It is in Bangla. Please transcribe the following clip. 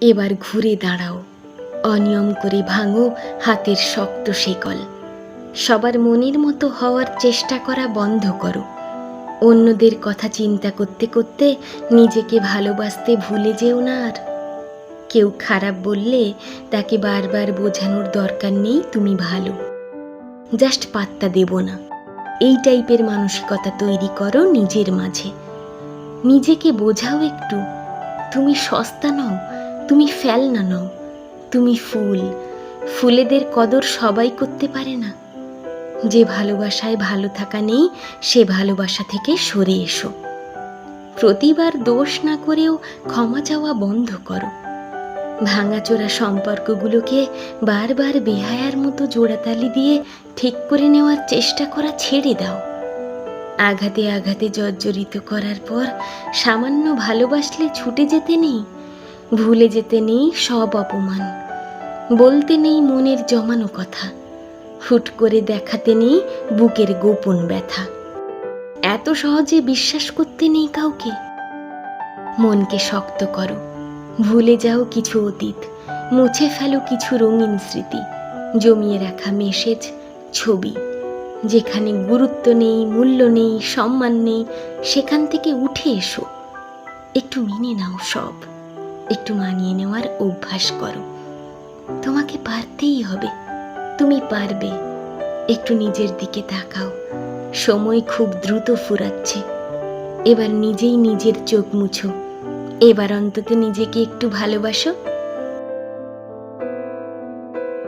এবার ঘুরে দাঁড়াও। অনিয়ম করে ভাঙো হাতের শক্ত শেকল। সবার মনের মতো হওয়ার চেষ্টা করা বন্ধ করো। অন্যদের কথা চিন্তা করতে করতে নিজেকে ভালোবাসতে ভুলে যেও না আর। কেউ খারাপ বললে তাকে বারবার বোঝানোর দরকার নেই তুমি ভালো। জাস্ট পাত্তা দেব না। এই টাইপের মানসিকতা তৈরি করো নিজের মাঝে। নিজেকে বোঝাও একটু। তুমি সস্তা নও। তুমি ফেলনা নও, তুমি ফুল। ফুলেদের কদর সবাই করতে পারে না। যে ভালোবাসায় ভালো থাকা নেই, সে ভালোবাসা থেকে সরে এসো। প্রতিবার দোষ না করেও ক্ষমা চাওয়া বন্ধ করো। ভাঙাচোরা সম্পর্কগুলোকে বারবার বেহায়ার মতো জোড়াতালি দিয়ে ঠিক করে নেওয়ার চেষ্টা করা ছেড়ে দাও। আঘাতে আঘাতে জর্জরিত করার পর সামান্য ভালোবাসলে ছুটে যেতে নেই ভুলে যেতে নেই সব অপমান। বলতে নেই মনের জমানো কথা। হুট করে দেখাতে নেই বুকের গোপন ব্যথা। এত সহজে বিশ্বাস করতে নেই কাউকে। মনকে শক্ত করো। ভুলে যাও কিছু অতীত। মুছে ফেলো কিছু রঙিন স্মৃতি। জমিয়ে রাখা মেসেজ ছবি। যেখানে গুরুত্ব নেই, মূল্য নেই, সম্মান নেই, সেখান থেকে উঠে এসো। একটু মেনে নাও সব। একটু মানিয়ে নেওয়ার অভ্যাস করো। তোমাকে পারতেই হবে। তুমি পারবে। একটু নিজের দিকে তাকাও। সময় খুব দ্রুত ফুরাচ্ছে। এবার নিজেই নিজের চোখ মুছো। এবার অন্তত নিজেকে একটু ভালোবাসো।